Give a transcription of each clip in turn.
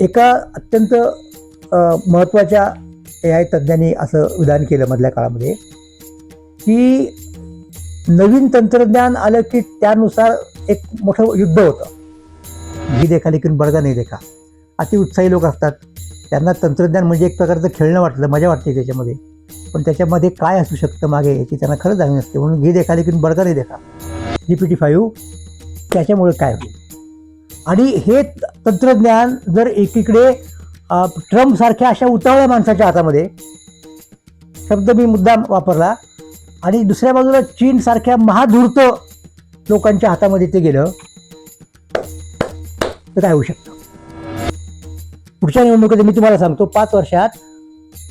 एका अत्यंत महत्त्वाच्या ए आय तज्ज्ञांनी असं विधान केलं मधल्या काळामध्ये की नवीन तंत्रज्ञान आलं की त्यानुसार एक मोठं युद्ध होतं. जी देखा लेकिन बडगा नाही देखा. अति उत्साही लोक असतात. त्यांना तंत्रज्ञान म्हणजे एक प्रकारचं खेळणं वाटलं मजा वाटते त्याच्यामध्ये. पण त्याच्यामध्ये काय असू शकतं मागे याची त्यांना खरंच जाणीव नसते. म्हणून घे देखा लेकिन बडगा नाही देखा. जी पी टी फाईव्ह त्याच्यामुळे काय होईल? आणि हे तंत्रज्ञान जर एकीकडे अ, ट्रम्पसारख्या अशा उतावळ्या माणसाच्या हातामध्ये शब्द मी मुद्दा वापरला आणि दुसऱ्या बाजूला चीनसारख्या महाधूर्त लोकांच्या हातामध्ये ते गेलं तर काय होऊ शकतं? पुढच्या निवडणुकीत मी तुम्हाला सांगतो पाच वर्षात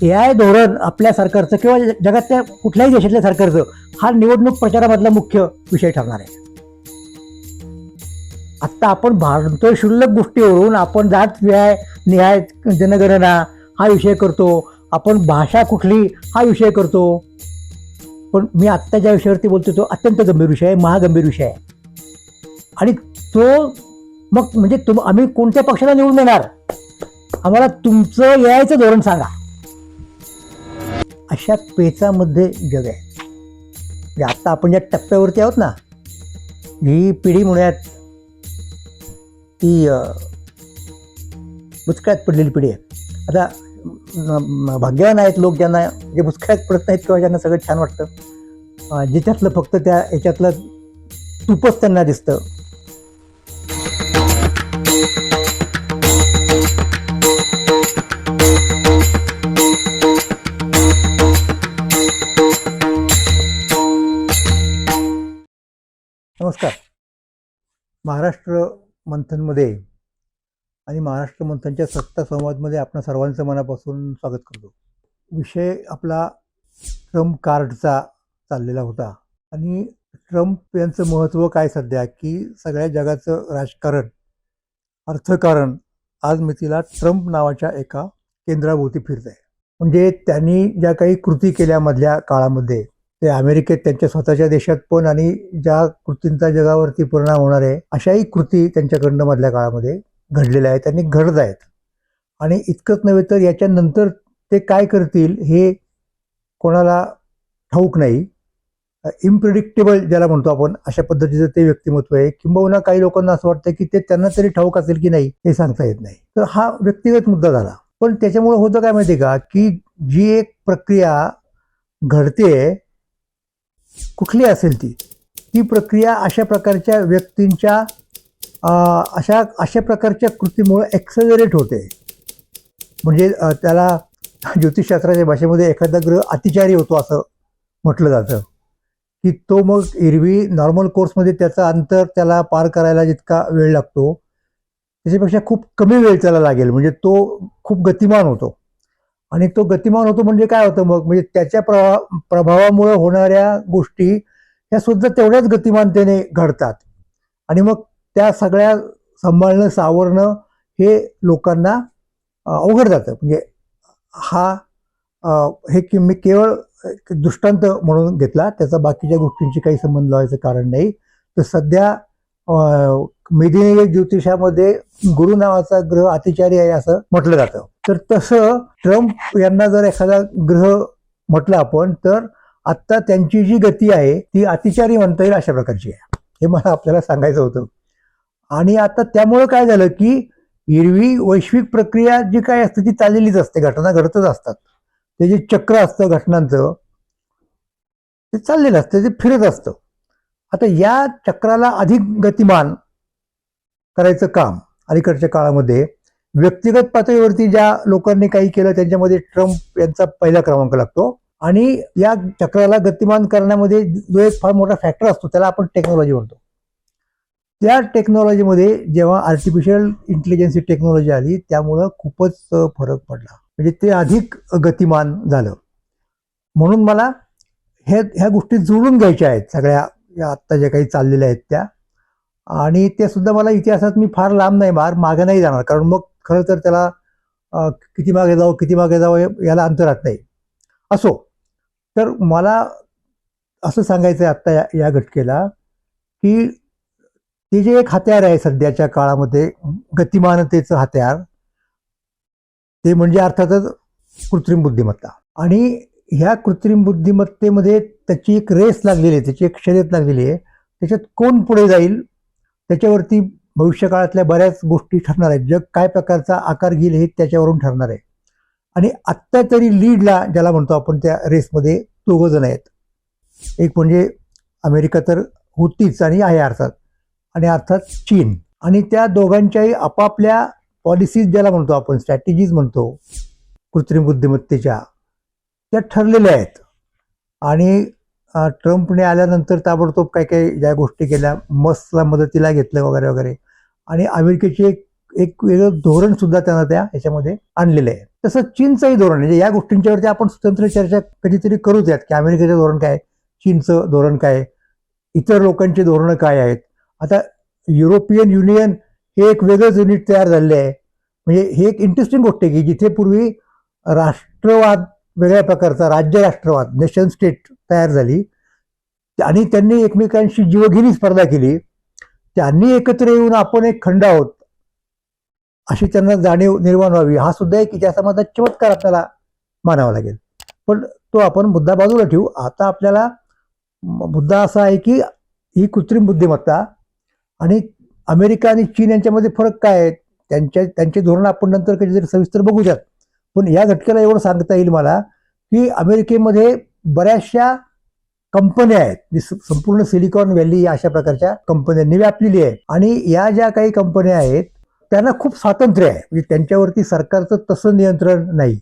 ए आय धोरण आपल्या सरकारचं किंवा जगातल्या कुठल्याही देशातल्या सरकारचं हा निवडणूक प्रचारामधला मुख्य विषय ठरणार आहे. आत्ता आपण भारतो क्षुल्लक गोष्टीवरून आपण जात व्याय निहाय जनगणना हा विषय करतो. आपण भाषा कुठली हा विषय करतो. पण मी आत्ता ज्या विषयावरती बोलतो तो अत्यंत गंभीर विषय आहे महागंभीर विषय आहे. आणि तो मग म्हणजे तुम आम्ही कोणत्या पक्षाला निवडून देणार? आम्हाला तुमचं यायचं धोरण सांगा. अशा पेचामध्ये जग आहे. म्हणजे आत्ता आपण ज्या टप्प्यावरती आहोत ना ही पिढी म्हणूयात ती बुचकळ्यात पडलेली पिढी आहे. आता भाग्यवान आहेत लोक ज्यांना जे बुचकळ्यात पडत नाहीत किंवा ज्यांना सगळं छान वाटतं. ज्याच्यातलं फक्त त्या याच्यातलं तूपच त्यांना दिसतं. नमस्कार. महाराष्ट्र मंथनमध्ये आणि महाराष्ट्र मंथनच्या सत्ता संवादमध्ये आपण सर्वांचं मनापासून स्वागत करतो. विषय आपला ट्रम्प कार्डचा चाललेला होता. आणि ट्रम्प यांचं महत्त्व काय सध्या? की सगळ्या जगाचं राजकारण अर्थकारण आज मितीला ट्रम्प नावाच्या एका केंद्राभोवती फिरत आहे म्हणजे त्यांनी ज्या काही कृती केल्यामधल्या काळामध्ये ते अमेरिकेत त्यांच्या स्वतःच्या देशात पण आणि ज्या कृतींचा जगावरती परिणाम होणार आहे अशाही कृती त्यांच्याकडनं मधल्या काळामध्ये घडलेल्या आहेत आणि घडत आहेत. आणि इतकंच नव्हे तर याच्यानंतर ते काय करतील हे कोणाला ठाऊक नाही. इम्प्रिडिक्टेबल ज्याला म्हणतो आपण अशा पद्धतीचं ते व्यक्तिमत्व आहे. किंबहुना काही लोकांना असं वाटतं की ते त्यांना तरी ठाऊक असेल की नाही हे सांगता येत नाही. तर हा व्यक्तिगत मुद्दा झाला. पण त्याच्यामुळे होतं काय माहिती का? की जी एक प्रक्रिया घडते कुठली असेल ती? ती प्रक्रिया अशा प्रकारच्या व्यक्तींच्या अशा अशा प्रकारच्या कृतीमुळे ॲक्सेलरेट होते. म्हणजे त्याला ज्योतिषशास्त्राच्या भाषेमध्ये एखादा ग्रह अतिचारी होतो असं म्हटलं जातं. की तो मग एरवी नॉर्मल कोर्समध्ये त्याचं अंतर त्याला पार करायला जितका वेळ लागतो त्याच्यापेक्षा खूप कमी वेळ त्याला लागेल. म्हणजे तो खूप गतिमान होतो. आणि तो गतिमान होतो म्हणजे काय होतं मग? म्हणजे त्याच्या प्रभा प्रभावामुळे होणाऱ्या गोष्टी ह्या सुद्धा तेवढ्याच गतिमानतेने घडतात. आणि मग त्या सगळ्या सांभाळणं सावरणं हे लोकांना अवघड जातं. म्हणजे हा हे की मी केवळ एक दृष्टांत म्हणून घेतला. त्याचा बाकीच्या गोष्टींशी काही संबंध लावायचं कारण नाही. तर सध्या मेदिनी ज्योतिषामध्ये गुरु नावाचा ग्रह अतिचारी आहे असं म्हटलं जातं. तर तसं ट्रम्प यांना जर एखादा ग्रह म्हटलं आपण तर आत्ता त्यांची जी गती आहे ती अतिचारी म्हणता येईल अशा प्रकारची आहे. हे मला आपल्याला सांगायचं होतं. आणि आता त्यामुळं काय झालं की एरवी वैश्विक प्रक्रिया जी काय असते ती चाललेलीच असते. घटना घडतच असतात. ते जे चक्र असतं घटनांचं ते चाललेलं असतं ते फिरत असतं. आता या चक्राला अधिक गतिमान करायचं काम. अलीकडच्या काळामध्ये व्यक्तिगत पातळीवरती ज्या लोकांनी काही केलं त्यांच्यामध्ये ट्रम्प यांचा पहिला क्रमांक लागतो. आणि या चक्राला गतिमान करण्यामध्ये जो एक फार मोठा फॅक्टर असतो त्याला आपण टेक्नॉलॉजी म्हणतो. त्या टेक्नॉलॉजीमध्ये जेव्हा आर्टिफिशियल इंटेलिजन्सी टेक्नॉलॉजी आली त्यामुळं खूपच फरक पडला. म्हणजे ते अधिक गतिमान झालं. म्हणून मला हे ह्या गोष्टी जुळून घ्यायच्या आहेत सगळ्या या आत्ता ज्या काही चाललेल्या आहेत त्या. आणि ते सुद्धा मला इतिहासात मी फार लांब नाही मार मागे नाही जाणार. कारण मग खरं तर त्याला किती मागे जावं किती मागे जावं याला अंतर राहत नाही. असो तर मला असं सांगायचं आहे आत्ता या या घटकेला की ते जे एक हत्यार आहे सध्याच्या काळामध्ये गतिमानतेचं हत्यार ते म्हणजे अर्थातच कृत्रिम बुद्धिमत्ता. आणि ह्या कृत्रिम बुद्धिमत्तेमध्ये त्याची एक रेस लागलेली आहे त्याची एक शर्यत लागलेली आहे. त्याच्यात कोण पुढे जाईल त्याच्यावरती भविष्यकाळातल्या बऱ्याच गोष्टी ठरणार आहेत. जग काय प्रकारचा आकार घेईल हे त्याच्यावरून ठरणार आहे. आणि आत्ता तरी लीडला ज्याला म्हणतो आपण त्या रेसमध्ये दोघं जण आहेत. एक म्हणजे अमेरिका तर होतीच आणि आहे अर्थात. आणि अर्थात चीन. आणि त्या दोघांच्याही आपापल्या पॉलिसीज ज्याला म्हणतो आपण स्ट्रॅटेजीज म्हणतो कृत्रिम बुद्धिमत्तेच्या त्या ठरलेल्या आहेत. आणि ट्रम्पने आल्यानंतर ताबडतोब काही काही ज्या गोष्टी केल्या मस्कला मदतीला घेतलं वगैरे वगैरे. आणि अमेरिकेचे एक एक वेगळं धोरण सुद्धा त्यांना त्या ह्याच्यामध्ये आणलेलं आहे. तसं चीनचंही धोरण म्हणजे या गोष्टींच्यावरती आपण स्वतंत्र चर्चा कधीतरी करूच यात की अमेरिकेचं धोरण काय चीनचं धोरण काय इतर लोकांची धोरणं काय आहेत. आता युरोपियन युनियन हे एक वेगळंच युनिट तयार झालेलं आहे. म्हणजे हे एक इंटरेस्टिंग गोष्ट आहे की जिथे पूर्वी राष्ट्रवाद वेगळ्या प्रकारचा राज्य राष्ट्रवाद नेशन स्टेट तयार झाली. आणि त्यांनी एकमेकांशी जीवघेणी स्पर्धा केली. त्यांनी एकत्र येऊन आपण एक खंड आहोत अशी त्यांना जाणीव निर्माण व्हावी. हा सुद्धा एक इतिहासामधला चमत्कार आपल्याला मानावा लागेल. पण तो आपण मुद्दा बाजूला ठेवू. आता आपल्याला मुद्दा असा आहे की ही कृत्रिम बुद्धिमत्ता आणि अमेरिका आणि चीन यांच्यामध्ये फरक काय आहे? त्यांच्या त्यांचे धोरण आपण नंतर कधीतरी सविस्तर बघूयात. पण या झटक्याला एवढं सांगता येईल मला की अमेरिकेमध्ये बऱ्याचशा कंपन्या आहेत म्हणजे संपूर्ण सिलिकॉन व्हॅली या अशा प्रकारच्या कंपन्यांनी व्यापलेली आहे आणि या ज्या काही कंपन्या आहेत त्यांना खूप स्वातंत्र्य आहे. म्हणजे त्यांच्यावरती सरकारचं तसं नियंत्रण नाही.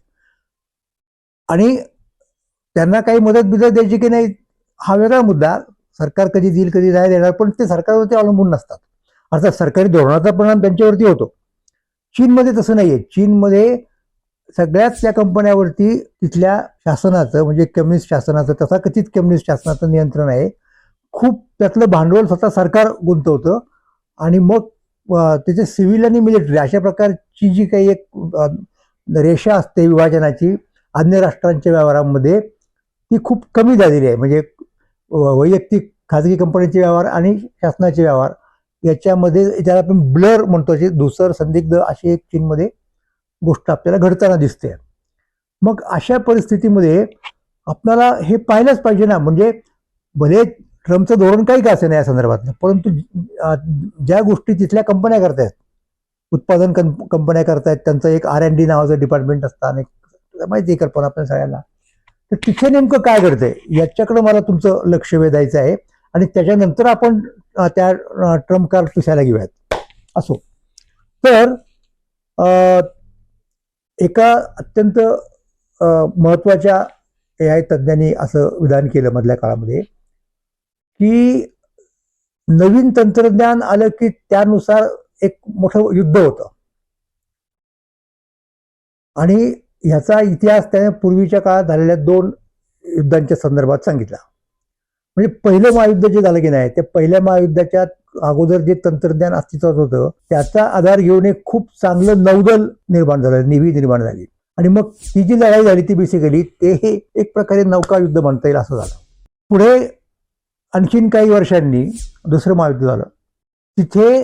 आणि त्यांना काही मदत बिदत द्यायची की नाही हा वेगळा मुद्दा. सरकार कधी देईल कधी नाही देणार पण ते सरकारवरती अवलंबून नसतात. अर्थात सरकारी धोरणाचा परिणाम त्यांच्यावरती होतो. चीनमध्ये तसं नाही आहे चीनमध्ये सगळ्याच त्या कंपन्यावरती तिथल्या शासनाचं म्हणजे कम्युनिस्ट शासनाचं तसा कथित कम्युनिस्ट शासनाचं नियंत्रण आहे. खूप त्यातलं भांडवल स्वतः सरकार गुंतवतं आणि मग त्याचे सिव्हिल आणि मिलिटरी अशा प्रकारची जी काही एक रेषा असते विभाजनाची अन्य राष्ट्रांच्या व्यवहारामध्ये ती खूप कमी झालेली आहे. म्हणजे व- वैयक्तिक खाजगी कंपन्यांचे व्यवहार आणि शासनाचे व्यवहार याच्यामध्ये ज्याला आपण ब्लर म्हणतो असे धुसर संदिग्ध अशी एक चीनमध्ये गोष्ट आपल्याला घडताना दिसते. मग अशा परिस्थितीमध्ये आपल्याला हे पाहिलंच पाहिजे ना. म्हणजे भले ट्रम्पचं धोरण काही का असे नाही या संदर्भातलं परंतु ज्या गोष्टी तिथल्या कंपन्या करतायत उत्पादन कं- कंपन्या करतायत त्यांचं एक आर एन डी नावाचं डिपार्टमेंट असतं आणि माहिती आहे कल्पना आपल्या सगळ्यांना. तर तिथे नेमकं काय घडतंय? याच्याकडे मला तुमचं लक्ष वेधायचं आहे आणि त्याच्यानंतर आपण त्या ट्रम्प कार्ड पुसायला घेऊयात. असो. तर एका अत्यंत महत्त्वाच्या ए आय तज्ज्ञांनी असं विधान केलं मधल्या काळामध्ये की नवीन तंत्रज्ञान आलं की त्यानुसार एक मोठं युद्ध होतं. आणि ह्याचा इतिहास त्याने पूर्वीच्या काळात झालेल्या दोन युद्धांच्या संदर्भात सांगितला. म्हणजे पहिलं महायुद्ध जे झालं की नाही ते पहिल्या महायुद्धाच्या अगोदर जे तंत्रज्ञान अस्तित्वात होतं त्याचा आधार घेऊन एक खूप चांगलं नौदल निर्माण झालं नेव्ही निर्माण झाली. आणि मग ती जी लढाई झाली ती बेसिकली ते हे एक प्रकारे नौका युद्ध म्हणता येईल असं झालं. पुढे आणखीन काही वर्षांनी दुसरं महायुद्ध झालं. तिथे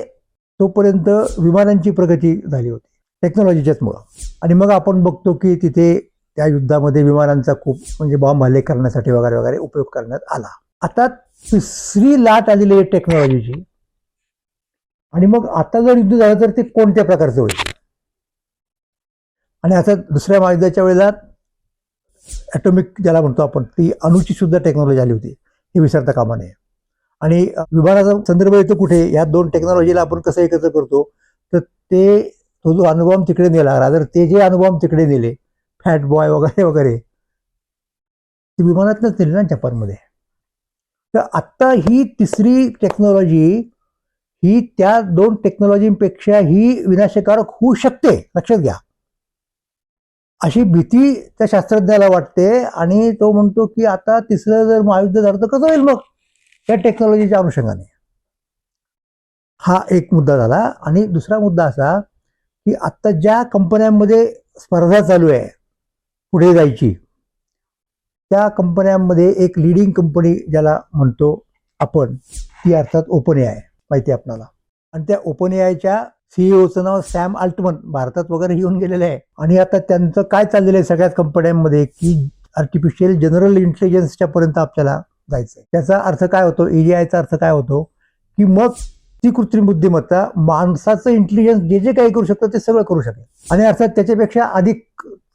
तोपर्यंत विमानांची प्रगती झाली होती टेक्नॉलॉजीच्याच मुळं आणि मग आपण बघतो की तिथे त्या युद्धामध्ये विमानांचा खूप म्हणजे बॉम्ब हल्ले करण्यासाठी वगैरे वगैरे उपयोग करण्यात आला. आता तिसरी लाट आलेली आहे टेक्नॉलॉजीची आणि मग आता जर युद्ध झालं तर ते कोणत्या प्रकारचं होईल? आणि आता दुसऱ्या महायुद्धाच्या वेळेला ॲटॉमिक ज्याला म्हणतो आपण ती अणुची सुद्धा टेक्नॉलॉजी आली होती. हे विसरता कामा नये. आणि विमानाचा संदर्भ येतो कुठे? या दोन टेक्नॉलॉजीला आपण कसं एकत्र करतो? तर ते तो जो अनुभव तिकडे नेला रादर ते जे अनुभव तिकडे नेले फॅट बॉय वगैरे वगैरे ते विमानातनंच नेले ना जपानमध्ये. तर आत्ता ही तिसरी टेक्नॉलॉजी ही त्या दोन टेक्नॉलॉजींपेक्षा ही विनाशकारक होऊ शकते. लक्षात घ्या. अशी भीती त्या शास्त्रज्ञाला वाटते आणि तो म्हणतो की आता तिसरं जर महायुद्ध झालं तर कसं होईल मग? त्या टेक्नॉलॉजीच्या अनुषंगाने. हा एक मुद्दा झाला आणि दुसरा मुद्दा असा की आत्ता ज्या कंपन्यांमध्ये स्पर्धा चालू आहे पुढे जायची त्या कंपन्यांमध्ये एक लिडिंग कंपनी ज्याला म्हणतो आपण ती अर्थात ओपन आहे माहिती आहे आपणाला. आणि त्या ओपन एआयच्या सीईओचं नाव सॅम अल्टमन भारतात वगैरे येऊन गेलेलं आहे. आणि आता त्यांचं काय चाललेलं आहे सगळ्याच कंपन्यांमध्ये की आर्टिफिशियल जनरल इंटेलिजन्सच्या पर्यंत आपल्याला जायचं आहे त्याचा अर्थ काय होतो? एआयचा अर्थ काय होतो? की मग ती कृत्रिम बुद्धिमत्ता माणसाचं इंटेलिजन्स जे जे काही करू शकतं ते सगळं करू शकेल. आणि अर्थात त्याच्यापेक्षा अधिक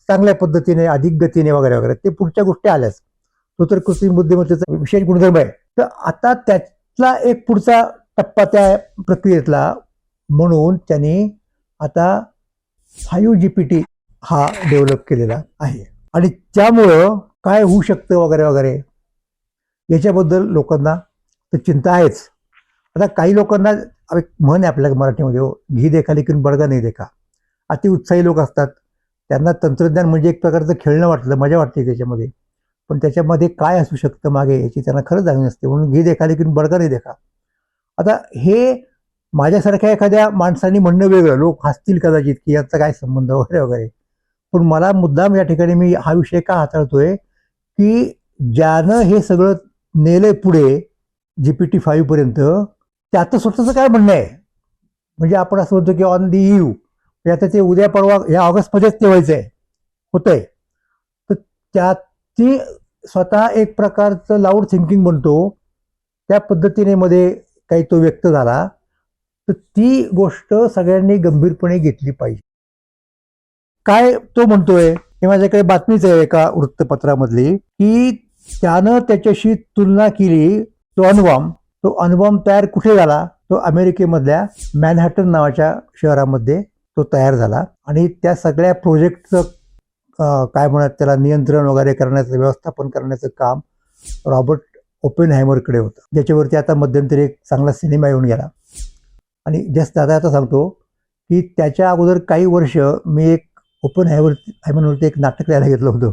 चांगल्या पद्धतीने अधिक गतीने वगैरे वगैरे ते पुढच्या गोष्टी आल्याच तो तर कृत्रिम बुद्धिमत्तेचा विशेष गुणधर्म आहे. तर आता त्यातला एक पुढचा टप्पा त्या प्रक्रियेतला म्हणून त्यांनी आता फायू जी पी टी हा डेव्हलप केलेला आहे. आणि त्यामुळं काय होऊ शकतं वगैरे वगैरे याच्याबद्दल लोकांना तर चिंता आहेच. आता काही लोकांना एक म्हण आहे आपल्या मराठीमध्ये हो घी देखा लेकिन बडगा नाही देखा. अति उत्साही लोक असतात. त्यांना तंत्रज्ञान म्हणजे एक प्रकारचं खेळणं वाटलं मजा वाटते त्याच्यामध्ये. पण त्याच्यामध्ये काय असू शकतं मागे याची त्यांना खरंच जाणीव नसते. म्हणून घी देखा लेकिन बडगा नाही देखा. आता हे माझ्यासारख्या एखाद्या माणसाने म्हणणं वेगळं लोक हसतील कदाचित की याचा काय संबंध वगैरे वगैरे. पण मला मुद्दाम या ठिकाणी मी हा विषय का हाताळतोय की ज्यानं हे सगळं नेलंय पुढे जी पी टी फाईव्ह पर्यंत त्याचं स्वतःचं काय म्हणणं आहे? म्हणजे आपण असं म्हणतो की ऑन दी यू आता ते उद्या परवा या ऑगस्टमध्येच ते व्हायचं आहे होतंय. तर त्याची स्वतः एक प्रकारचं लाऊड थिंकिंग बनतो. त्या पद्धतीने मध्ये काही तो व्यक्त झाला तर ती गोष्ट सगळ्यांनी गंभीरपणे घेतली पाहिजे. काय तो म्हणतोय हे माझ्याकडे बातमीच आहे एका वृत्तपत्रामधली की त्यानं त्याच्याशी तुलना केली तो अणुबॉम्ब तो अणुबॉम्ब तयार कुठे झाला? तो अमेरिकेमधल्या मॅनहॅटन नावाच्या शहरामध्ये तो तयार झाला. आणि त्या सगळ्या प्रोजेक्टचं काय म्हणत त्याला नियंत्रण वगैरे करण्याचं व्यवस्थापन करण्याचं काम रॉबर्ट ओपेन हॅमरकडे होतं. ज्याच्यावरती आता मध्यंतरी एक चांगला सिनेमा येऊन गेला. आणि जस्ट दादा आता सांगतो की त्याच्या अगोदर काही वर्ष मी एक ओपन हॅमर हॅमनवरती एक नाटक लिहायला घेतलं होतं.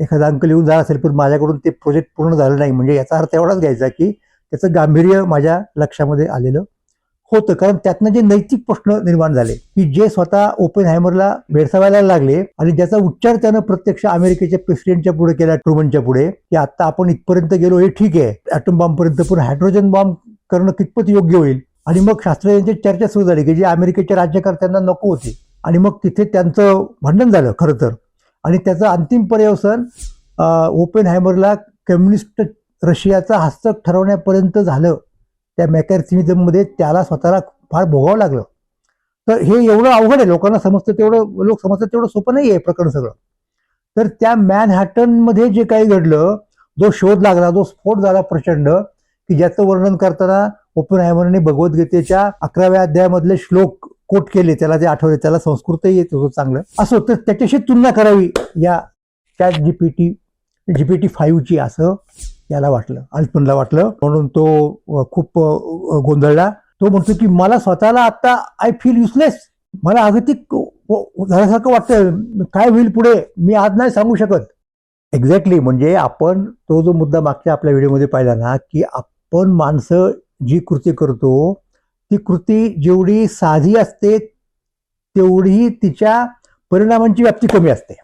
एखादा अंकल येऊन झाला असेल पण माझ्याकडून ते प्रोजेक्ट पूर्ण झालं नाही. म्हणजे याचा अर्थ एवढाच घ्यायचा की त्याचं गांभीर्य माझ्या लक्षामध्ये आलेलं होतं. कारण त्यातनं जे नैतिक प्रश्न निर्माण झाले की जे स्वतः ओपन हॅमरला भेडसावायला लागले आणि ज्याचा उच्चार त्यानं प्रत्यक्ष अमेरिकेच्या प्रेसिडेंटच्या पुढे केला ट्रुमनच्या पुढे की आता आपण इथपर्यंत गेलो हे ठीक आहे. ॲटम बॉम्बपर्यंत पण हायड्रोजन बॉम्ब करणं कितपत योग्य होईल? आणि मग शास्त्रज्ञांची चर्चा सुरू झाली की जे अमेरिकेच्या राज्यकर्त्यांना नको होते. आणि मग तिथे त्यांचं भांडण झालं खरं तर. आणि त्याचं अंतिम पर्यवसन ओपन हॅमरला कम्युनिस्ट रशियाचा हस्तक ठरवण्यापर्यंत झालं. त्या मॅकॅर्थिनिझममध्ये त्याला स्वतःला फार भोगावं लागलं. तर हे एवढं अवघड आहे. लोकांना समजतं तेवढं लोक समजतात तेवढं सोपं नाही आहे प्रकरण सगळं. तर त्या मॅनहॅटनमध्ये जे काही घडलं जो शोध लागला जो स्फोट झाला प्रचंड की ज्याचं वर्णन करताना ओपन हायमरने भगवद्गीतेच्या अकराव्या अध्यायामधले श्लोक कोट केले. त्याला ते आठवले त्याला संस्कृतही येत होतं चांगलं. असं तर त्याच्याशी तुलना करावी या चॅट पी टी फाईव्हची असं. याला वाटलं अल्पनला वाटलं. म्हणून तो खूप गोंधळला. तो म्हणतो की मला स्वतःला आता आय फील युसलेस मला अगतिक झाल्यासारखं वाटतं. काय होईल पुढे? मी आज नाही सांगू शकत. एक्झॅक्टली म्हणजे आपण तो जो मुद्दा मागच्या आपल्या व्हिडिओमध्ये पाहिला ना की आपण माणसं जी कृती करतो ती कृती जेवढी साधी असते तेवढी तिच्या परिणामांची व्याप्ती कमी असते.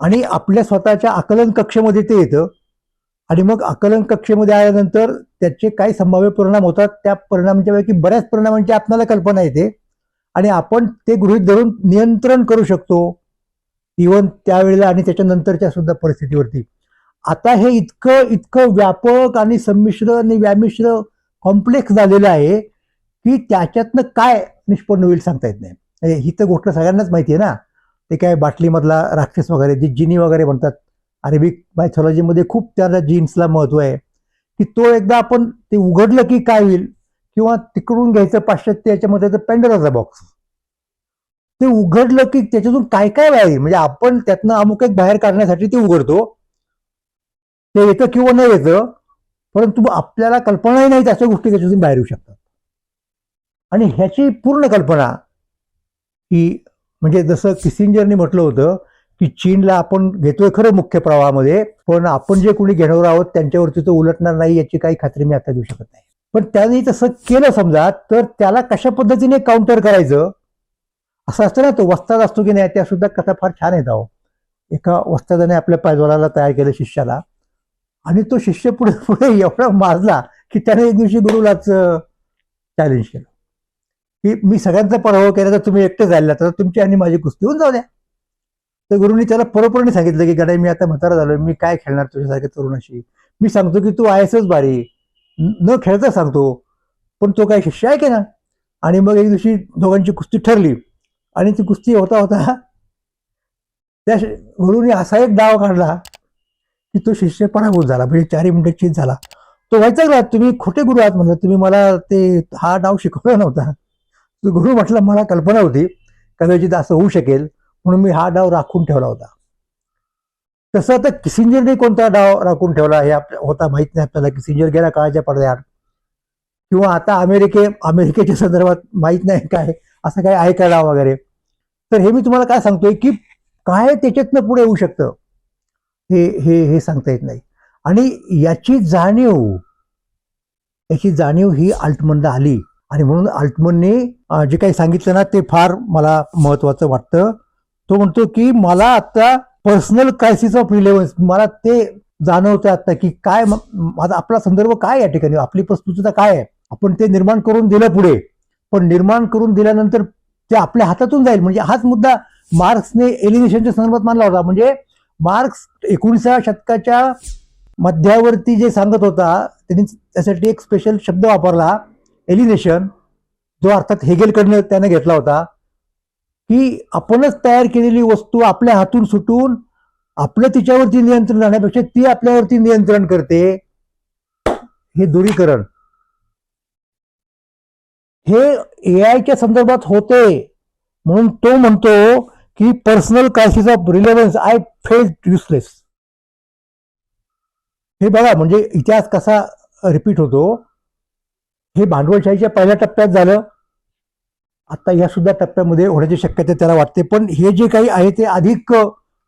आणि आपल्या स्वतःच्या आकलन कक्षेमध्ये ते येतं. आणि मग आकलन कक्षेमध्ये आल्यानंतर त्याचे काय संभाव्य परिणाम होतात त्या परिणामांच्या पैकी बऱ्याच परिणामांची आपल्याला कल्पना येते. आणि आपण ते गृहीत धरून नियंत्रण करू शकतो इवन त्यावेळेला आणि त्याच्यानंतरच्या सुद्धा परिस्थितीवरती. आता हे इतकं इतकं व्यापक आणि संमिश्र आणि व्यामिश्र कॉम्प्लेक्स झालेलं आहे की त्याच्यातनं काय निष्पन्न होईल सांगता येत नाही. म्हणजे ही तर गोष्ट सगळ्यांनाच माहिती आहे ना. ते काय बाटलीमधला राक्षस वगैरे जे जिनी वगैरे म्हणतात अरेबिक मायथॉलॉजीमध्ये खूप त्याला जीन्सला महत्त्व आहे. की तो एकदा आपण ते उघडलं की काय होईल किंवा तिकडून घ्यायचं पाश्चात्य याच्यामध्ये तर बॉक्स ते उघडलं की त्याच्यातून काय काय बाहेर म्हणजे आपण त्यातनं अमुक एक बाहेर काढण्यासाठी ते उघडतो. ते येतं किंवा नाही येतं परंतु आपल्याला कल्पनाही नाही अशा गोष्टी त्याच्यातून बाहेर येऊ शकतात. आणि ह्याची पूर्ण कल्पना ही म्हणजे जसं किसिंजरने म्हटलं होतं की चीनला आपण घेतोय खरं मुख्य प्रवाहामध्ये पण आपण जे कोणी घेणार आहोत त्यांच्यावरती तो उलटणार नाही याची काही खात्री मी आता देऊ शकत नाही. पण त्यांनी तसं केलं समजा तर त्याला कशा पद्धतीने काउंटर करायचं? असं असतं ना तो वस्ताद असतो की नाही त्या सुद्धा कथा फार छान येत आहो एका वस्तादाने आपल्या पायजोलाला तयार केलं शिष्याला. आणि तो शिष्य पुढे पुढे एवढा माजला की त्याने एक दिवशी गुरुलाच चॅलेंज केलं. की मी सगळ्यांचा पराभव केला तर तुम्ही एकटे जायला तर तुमची आणि माझी कुस्ती होऊन जाऊ द्या. तर गुरुनी त्याला परोपरने सांगितलं की गडाई मी आता म्हातारा झालो मी काय खेळणार तुझ्यासारख्या तरुणाशी? मी सांगतो की तू आहेसच बारी न खेळता सांगतो पण तो काय शिष्य आहे की ना? आणि मग एक दिवशी दोघांची कुस्ती ठरली. आणि ती कुस्ती होता होता त्या गुरुने गुरुनी असा एक डाव काढला की तो शिष्य पराभूत झाला म्हणजे चारही मिनिटं चीज झाला. तो व्हायचा तुम्ही खोटे गुरु आहात म्हणलं तुम्ही मला ते हा डाव शिकवला नव्हता. तो गुरु म्हटलं मला कल्पना होती कदाचित असं होऊ शकेल. म्हणून मी हा डाव राखून ठेवला होता. तसं आता किसिंजरने कोणता डाव राखून ठेवला हे आपल्या होता माहीत नाही आपल्याला. किसिंजर गेला काळाच्या पडद्याआड. किंवा आता अमेरिके अमेरिकेच्या संदर्भात माहीत नाही काय असं काय आहे का डाव वगैरे. तर हे मी तुम्हाला काय सांगतोय की काय त्याच्यातनं पुढे येऊ शकतं? हे हे हे सांगता येत नाही. आणि याची जाणीव याची जाणीव ही अल्टमनला आली. आणि म्हणून अल्टमनने जे काही सांगितलं ना ते फार मला महत्वाचं वाटतं. तो म्हणतो की मला आता पर्सनल क्रायसिस ऑफ रिलेव्हन्स मला ते जाणवतं आता की काय म- माझा आपला संदर्भ काय या ठिकाणी? आपली प्रस्तुतता काय आहे? आपण ते निर्माण करून दिलं पुढे. पण निर्माण करून दिल्यानंतर ते आपल्या हातातून जाईल. म्हणजे हाच मुद्दा मार्क्सने एलिनेशनच्या संदर्भात मानला होता. म्हणजे मार्क्स एकोणीसाव्या शतकाच्या मध्यावरती जे सांगत होता त्यांनी त्यासाठी एक स्पेशल शब्द वापरला एलिनेशन जो अर्थात हेगेलकडनं त्याने घेतला होता. की आपणच तयार केलेली वस्तू आपल्या हातून सुटून आपलं तिच्यावरती नियंत्रण राहण्यापेक्षा ती आपल्यावरती नियंत्रण करते हे दूरीकरण. हे ए आयच्या संदर्भात होते म्हणून तो म्हणतो की personal crisis of relevance I face useless हे बघा म्हणजे इतिहास कसा रिपीट होतो हे भांडवलशाहीच्या पहिल्या टप्प्यात झालं. आता या सुद्धा टप्प्यामध्ये होण्याची शक्यता त्याला वाटते. पण हे जे काही आहे ते अधिक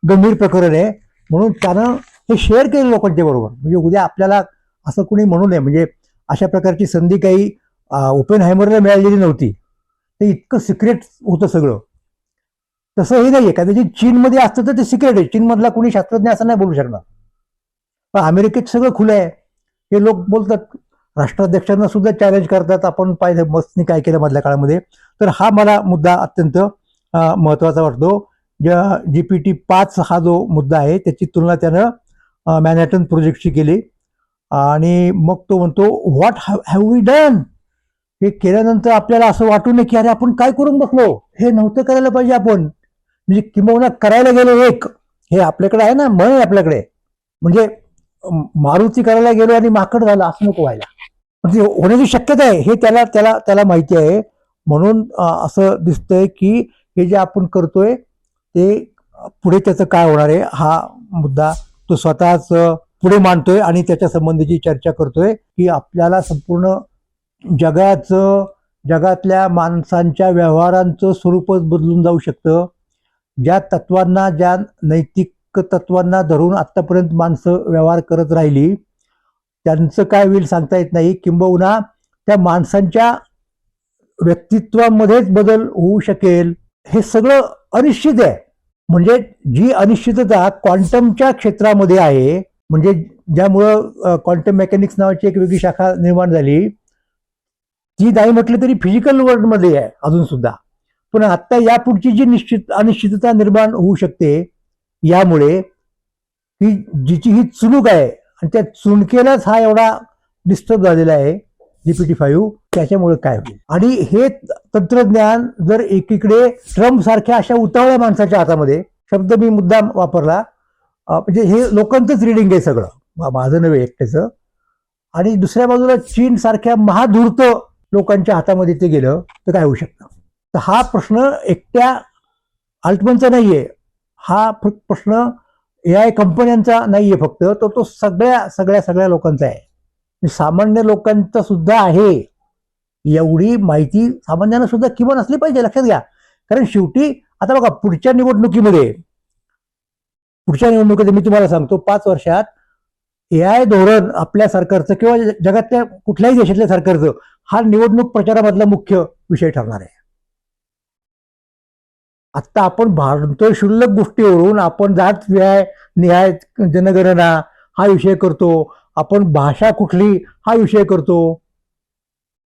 गंभीर प्रकरण आहे. म्हणून त्यानं हे शेअर केलं लोकांच्या बरोबर. म्हणजे उद्या आपल्याला असं कुणी म्हणू नये. म्हणजे अशा प्रकारची संधी काही ओपन हायमरला मिळालेली नव्हती. ते इतकं सिक्रेट होतं सगळं. तसं हे आहे कदाचित चीनमध्ये असतं तर ते सिक्रेट आहे. चीनमधला कोणी शास्त्रज्ञ असं नाही बोलू शकणार. पण अमेरिकेत सगळं खुलं आहे. हे लोक बोलतात राष्ट्राध्यक्षांना सुद्धा चॅलेंज करतात. आपण पाहिलं मस्तीने काय केलं मधल्या काळामध्ये. तर हा मला मुद्दा अत्यंत महत्त्वाचा वाटतो. ज्या जी पी टी पाच हा जो मुद्दा आहे त्याची तुलना त्यानं मॅनहॅटन प्रोजेक्टशी केली. आणि मग तो म्हणतो व्हॉट हॅव वी डन हे केल्यानंतर आपल्याला असं वाटू नये की अरे आपण काय करून बसलो? हे नव्हतं करायला पाहिजे आपण. म्हणजे किंबहुना करायला गेलो एक. हे आपल्याकडे आहे ना मन आहे आपल्याकडे. म्हणजे मारुती करायला गेलो आणि माकड झालं असं नको व्हायला. म्हणजे होण्याची शक्यता आहे हे त्याला त्याला त्याला माहिती आहे. म्हणून असं दिसतंय की हे जे आपण करतोय ते पुढे त्याचं काय होणार आहे हा मुद्दा तो स्वतःच पुढे मांडतोय आणि त्याच्या संबंधीची चर्चा करतोय की आपल्याला संपूर्ण जगाचं जगातल्या माणसांच्या व्यवहारांचं स्वरूपच बदलून जाऊ शकतं. ज्या तत्वांना ज्या नैतिक तत्वांना धरून आत्तापर्यंत माणसं व्यवहार करत राहिली त्यांचं काय होईल सांगता येत नाही. किंबहुना त्या माणसांच्या व्यक्तित्वामध्येच बदल होऊ शकेल. हे सगळं अनिश्चित आहे. म्हणजे जी अनिश्चितता क्वांटमच्या क्षेत्रामध्ये आहे म्हणजे ज्यामुळं क्वांटम मेकॅनिक्स नावाची एक वेगळी शाखा निर्माण झाली ती नाही म्हटली तरी फिजिकल वर्ल्डमध्ये आहे अजून सुद्धा. पण आता या पुढची जी निश्चित अनिश्चितता निर्माण होऊ शकते यामुळे ही जिची ही चुलूक आहे आणि त्या चुणकेलाच हा एवढा डिस्टर्ब झालेला आहे जीपीटी फाईव्ह त्याच्यामुळे काय होईल? आणि हे तंत्रज्ञान जर एकीकडे ट्रम्प सारख्या अशा उतावळ्या माणसाच्या हातामध्ये शब्द मी मुद्दाम वापरला म्हणजे हे लोकांचंच रिडिंग आहे सगळं. माझं नव्हे एकट्याचं. आणि दुसऱ्या बाजूला चीन सारख्या महाधूर्त लोकांच्या हातामध्ये ते गेलं तर काय होऊ शकतं? तर हा प्रश्न एकट्या अल्टमनचा नाहीये. हा प्रश्न ए आय कंपन्यांचा नाहीये फक्त तर तो सगळ्या सगळ्या सगळ्या लोकांचा आहे. म्हणजे सामान्य लोकांचा सुद्धा आहे. एवढी माहिती सामान्यांना सुद्धा किमान असली पाहिजे लक्षात घ्या. कारण शेवटी आता बघा पुढच्या निवडणुकीमध्ये पुढच्या निवडणुकीमध्ये मी तुम्हाला सांगतो पाच वर्षात ए आय धोरण आपल्या सरकारचं किंवा जगातल्या कुठल्याही देशातल्या सरकारचं हा निवडणूक प्रचारामधला मुख्य विषय ठरणार आहे. आत्ता आपण भारतो क्षुल्लक गोष्टीवरून आपण जात व्याय न्याय जनगणना हा विषय करतो. आपण भाषा कुठली हा विषय करतो.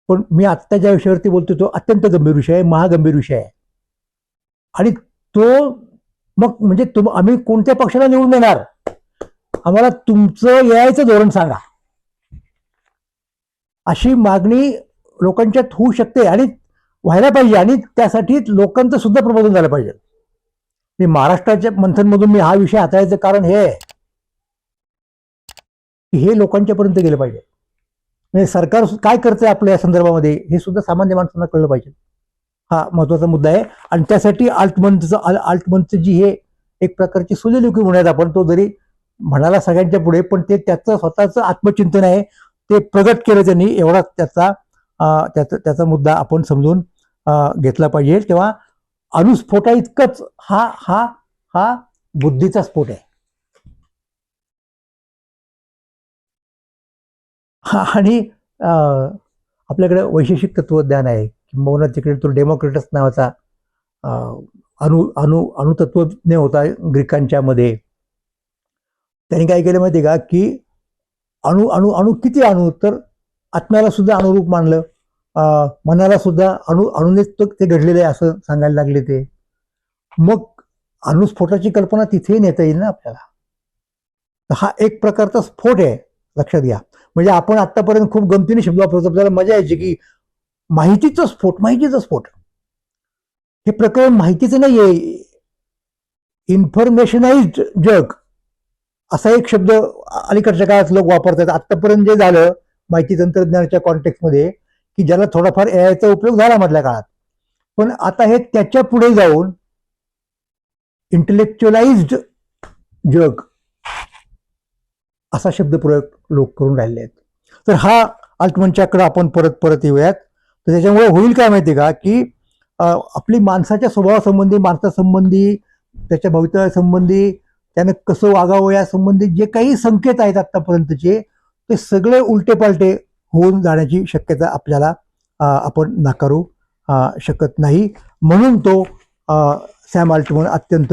पण मी आत्ता ज्या विषयावरती बोलतो तो अत्यंत गंभीर विषय आहे महागंभीर विषय आहे. आणि तो मग म्हणजे तुम आम्ही कोणत्या पक्षाला निवडून देणार? आम्हाला तुमचं यायचं धोरण सांगा. अशी मागणी लोकांच्यात होऊ शकते आणि व्हायला पाहिजे आणि त्यासाठी लोकांचं सुद्धा प्रबोधन झालं पाहिजे. मी महाराष्ट्राच्या मंथनमधून मी हा विषय हाताळायचं कारण हे आहे. की हे लोकांच्यापर्यंत गेलं पाहिजे. म्हणजे सरकार काय करतंय आपल्या या संदर्भामध्ये हे सुद्धा सामान्य माणसांना कळलं पाहिजे. हा महत्त्वाचा मुद्दा आहे. आणि त्यासाठी आल्टमंथचं आल्टमंथचं जी हे एक प्रकारची सुलेलुकी म्हणूयात आपण तो जरी म्हणाला सगळ्यांच्या पुढे पण ते त्याचं स्वतःचं आत्मचिंतन आहे. ते प्रगट केलं त्यांनी एवढा त्याचा त्याचा त्याचा मुद्दा आपण समजून घेतला पाहिजे. तेव्हा अणुस्फोटा इतकंच हा हा हा बुद्धीचा स्फोट आहे. हा, आणि अं, आपल्याकडे वैशेषिक तत्वज्ञान आहे. किंबहुना तिकडे तो डेमोक्रेटस नावाचा अणु अणु अणुतत्वज्ञ होता ग्रीकांच्या मध्ये त्यांनी काय केलं माहिती आहे का? की अणु अणु अणु किती अणु? तर आत्म्याला सुद्धा अनुरूप मानलं. मनाला सुद्धा अणु अणुनेच ते घडलेलं आहे असं सांगायला लागले ते. मग अणुस्फोटाची कल्पना तिथेही नेता येईल ना आपल्याला? हा एक प्रकारचा स्फोट आहे लक्षात घ्या. म्हणजे आपण आतापर्यंत खूप गमतीने शब्द वापरतो आपल्याला मजा यायची की माहितीचा स्फोट माहितीचा स्फोट. हे प्रकरण माहितीचं आहे. इन्फॉर्मेशनाइज्ड जग असा एक शब्द अलीकडच्या काळात लोक वापरतात. आतापर्यंत जे झालं माहिती तंत्रज्ञानाच्या कॉन्टेक्स्टमध्ये की ज्याला थोडाफार एआयचा उपयोग झाला मधल्या काळात. पण आता हे त्याच्या पुढे जाऊन इंटेलेक्च्युअलाइज्ड जग असा शब्दप्रयोग लोक करून राहिले आहेत. तर हा अल्टमनच्याकडे आपण परत परत येऊयात. तर त्याच्यामुळे होईल काय माहिती का की आपली माणसाच्या स्वभावासंबंधी माणसासंबंधी त्याच्या भवितव्यासंबंधी त्यानं कसं वागावं यासंबंधी जे काही संकेत आहेत आत्तापर्यंतचे ते सगळे उलटे पालटे होऊन जाण्याची शक्यता आपल्याला आपण नाकारू शकत नाही. म्हणून तो सॅम आल्टमन अत्यंत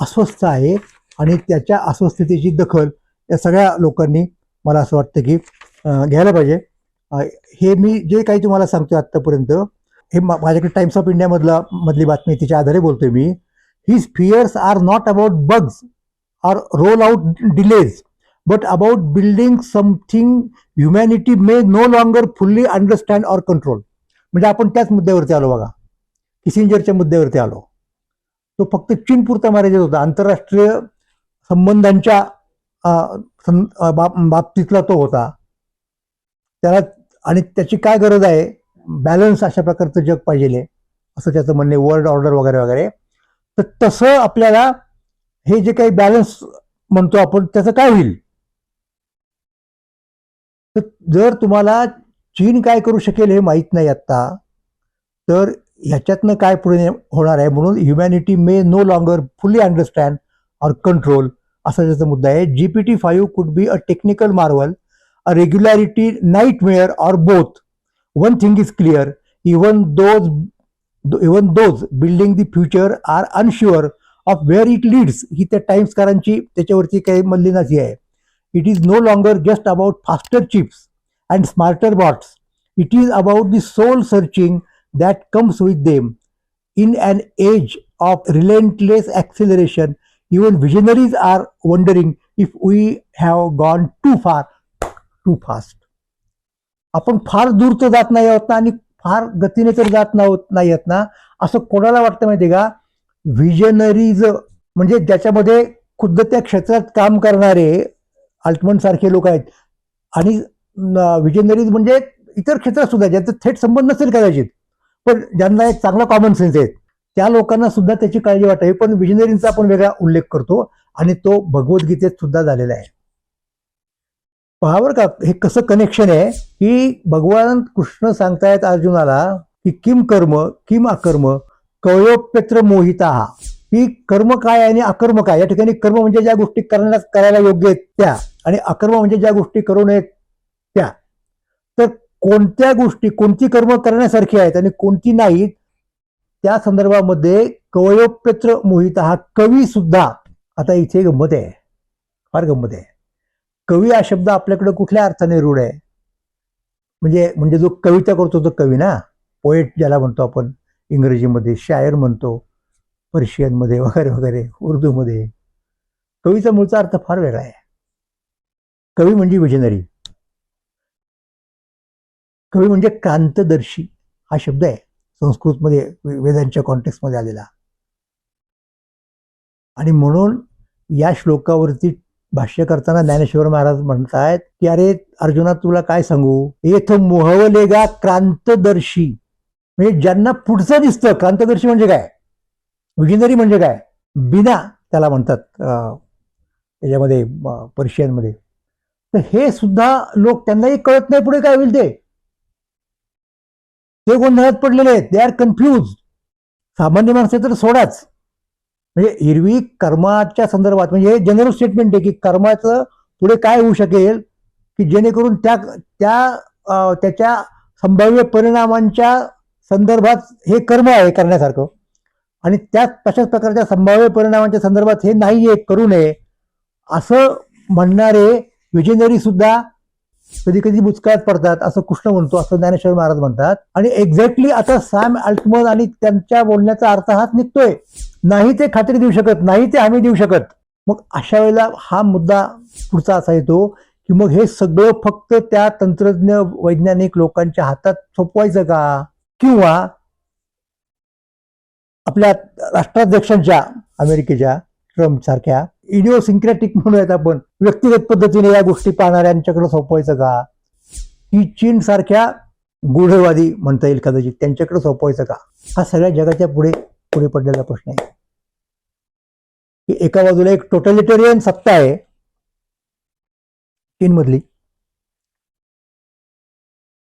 अस्वस्थ आहे आणि त्याच्या अस्वस्थतेची दखल या सगळ्या लोकांनी मला असं वाटतं की घ्यायला पाहिजे. हे मी जे काही तुम्हाला सांगतो आत्तापर्यंत हे मा- माझ्याकडे टाइम्स ऑफ इंडियामधला मधली बातमी तिच्या आधारे बोलतोय मी. His fears are not about bugs or roll out delays but about building something humanity may no longer fully understand or control म्हणजे आपण त्याच मुद्द्यावरती आलो बघा. किसिंजरच्या मुद्द्यावरती आलो. तो फक्त चीनपुरता मर्यादित होता. आंतरराष्ट्रीय संबंधांच्या सं- बाबतीतला तो होता. त्याला आणि त्याची काय गरज आहे? बॅलन्स अशा प्रकारचं जग पाहिजे. असं त्याचं म्हणणे वर्ल्ड ऑर्डर वगैरे वगैरे. तर तसं आपल्याला हे जे काही बॅलन्स म्हणतो आपण त्याचं काय होईल? तर जर तुम्हाला चीन काय करू शकेल हे माहीत नाही आत्ता तर ह्याच्यातनं काय पुढे होणार आहे म्हणून humanity may no longer fully understand or control असा त्याचा मुद्दा आहे. G P T five could be a technical marvel a regularity nightmare or both one thing is clear even those even those building the future are unsure of where it leads ही त्या टाइम्सकारांची त्याच्यावरती काही मल्लीनाची आहे. It is no longer just about faster chips and smarter bots it is about the soul searching that comes with them in an age of relentless acceleration even visionaries are wondering if we have gone too far too fast आपण फार दूर तर जात नाही आहोत ना आणि फार गतीने तर जात नाहोत नाही आहेत ना? असं कोणाला वाटतं माहिती का? व्हिजनरीज म्हणजे ज्याच्यामध्ये खुद्द त्या क्षेत्रात काम करणारे अल्टमन सारखे लोक आहेत. आणि विजेंदरीज म्हणजे इतर क्षेत्रात सुद्धा ज्यांचा थेट संबंध नसेल कदाचित पण ज्यांना एक चांगला कॉमन सेन्स आहे. त्या लोकांना सुद्धा त्याची काळजी वाटावी. पण विजेंदरींचा आपण वेगळा उल्लेख करतो आणि तो भगवद्गीतेत सुद्धा झालेला आहे. पहा बरं का हे कसं कनेक्शन आहे की भगवान कृष्ण सांगतायत अर्जुनाला की किम कर्म किम अकर्म कवयोप्यत्र मोहिता. हा की कर्म काय आणि अकर्म काय? या ठिकाणी कर्म म्हणजे ज्या गोष्टी करण्यास करायला योग्य आहेत त्या आणि अकर्म म्हणजे ज्या गोष्टी करू नयेत त्या. तर कोणत्या गोष्टी कोणती कर्म करण्यासारखी आहेत आणि कोणती नाहीत त्या संदर्भामध्ये कवयोपेत्र मोहिता हा कवी सुद्धा आता इथे गंमत आहे. फार गंमत आहे. कवी हा शब्द आपल्याकडे कुठल्या अर्थाने रूढ आहे? म्हणजे म्हणजे जो कविता करतो तो कवी ना? पोएट ज्याला म्हणतो आपण इंग्रजीमध्ये शायर म्हणतो. पर्शियनमध्ये वगैरे वगैरे उर्दूमध्ये. कवीचा मूळचा अर्थ फार वेगळा आहे. कवी म्हणजे विजनरी. कवी म्हणजे क्रांतदर्शी हा शब्द आहे संस्कृतमध्ये वेदांच्या कॉन्टेक्स्टमध्ये आलेला. आणि म्हणून या श्लोकावरती भाष्य करताना ज्ञानेश्वर महाराज म्हणतायत की अरे अर्जुना तुला काय सांगू? येथ मोहवलेगा क्रांतदर्शी. म्हणजे ज्यांना पुढचं दिसतं क्रांतदर्शी म्हणजे काय? विजनरी म्हणजे काय? बिना त्याला म्हणतात याच्यामध्ये पर्शियनमध्ये तर हे सुद्धा लोक त्यांनाही कळत नाही पुढे काय होईल ते. ते गोंधळात पडलेले आहेत. दे आर कन्फ्यूज सामान्य माणसे तर सोडाच. म्हणजे हिरवी कर्माच्या संदर्भात म्हणजे हे जनरल स्टेटमेंट आहे की कर्माचं पुढे काय होऊ शकेल की जेणेकरून त्या त्या त्याच्या संभाव्य परिणामांच्या संदर्भात हे कर्म आहे करण्यासारखं. आणि त्याच तशाच प्रकारच्या संभाव्य परिणामांच्या संदर्भात हे नाही आहे करू नये. असं म्हणणारे विजेंदरी सुद्धा कधी कधी बुचकाळत पडतात असं कृष्ण म्हणतो असं ज्ञानेश्वर महाराज म्हणतात. आणि एक्झॅक्टली आता सॅम अल्टमन आणि त्यांच्या बोलण्याचा अर्थ हाच निघतोय. नाही ते खात्री देऊ शकत नाही ते हमी देऊ शकत. मग अशा वेळेला हा मुद्दा पुढचा असा येतो की मग हे सगळं फक्त त्या तंत्रज्ञ वैज्ञानिक लोकांच्या हातात सोपवायचं का? किंवा आपल्या राष्ट्राध्यक्षांच्या अमेरिकेच्या ट्रम्प सारख्या इडिओसिंक्रॅटिक म्हणूयात आपण व्यक्तिगत पद्धतीने या गोष्टी पाहणाऱ्यांच्याकडे सोपवायचं का? की चीन सारख्या गूढवादी म्हणता येईल कदाचित त्यांच्याकडे सोपवायचं का? हा सगळ्या जगाच्या पुढे पुढे पडलेला प्रश्न आहे. की एका बाजूला एक टोटलिटेरियन सत्ता आहे चीनमधली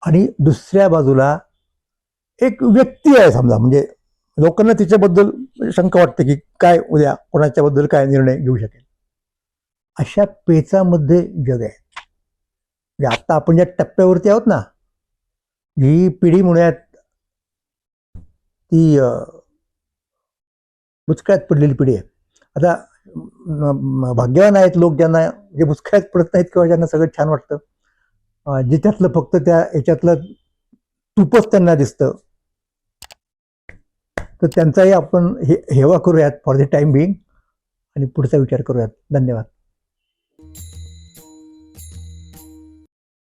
आणि दुसऱ्या बाजूला एक व्यक्ती आहे समजा म्हणजे लोकांना तिच्याबद्दल शंका वाटते की काय उद्या कोणाच्याबद्दल काय निर्णय घेऊ शकेल. अशा पेचामध्ये जग आहे. म्हणजे आता आपण ज्या टप्प्यावरती आहोत ना ही पिढी म्हणूयात ती भुचकळ्यात बुचकळ्यात पडलेली पिढी आहे. आता भाग्यवान आहेत लोक ज्यांना जे बुचकळ्यात पडत नाहीत किंवा ज्यांना सगळं छान वाटतं. जिच्यातलं जे त्यातलं फक्त त्या याच्यातलं तूपच त्यांना दिसतं. तर त्यांचाही आपण हे हेवा करूयात फॉर द टाइम बिईंग आणि पुढचा विचार करूयात. धन्यवाद.